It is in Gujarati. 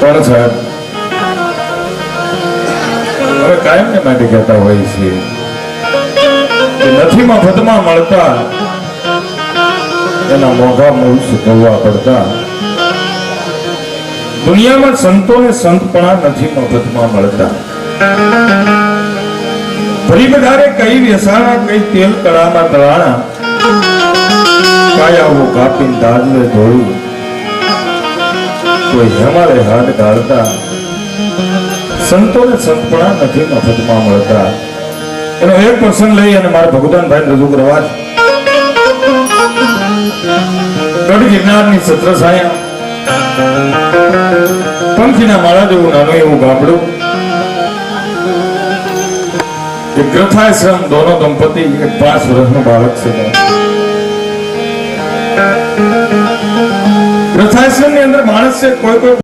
પણ સાહેબ. હવે કાયમ ને માટે કહેતા હોય છે કે નથી મફતમાં મળતા. એના મોઢા મૂળ સુકવવા પડતા. દુનિયામાં સંતોને સંતપણા નથી મફતમાં મળતા. ફરી વધારે કઈ વેસાણા કઈ તેલ કળામાં તળાણા, કાયાઓ કાપીને દાદને ધોળી કોઈ હાથ ઢાળતા સંતોને સંતપણા નથી મફતમાં મળતા. એનો એક પ્રસંગ લઈ અને મારા ભગવાનભાઈ રજૂ કરવા. ગઢ ગિરનારની સત્ર સાયા પંખીના માળા જેવું નાનું એવું ગામડું. એક ગ્રથાશ્રમ દોનો દંપતી, એક પાંચ વર્ષનું બાળક છે. ગ્રથાશ્રમની અંદર માણસ છે કોઈ કોઈ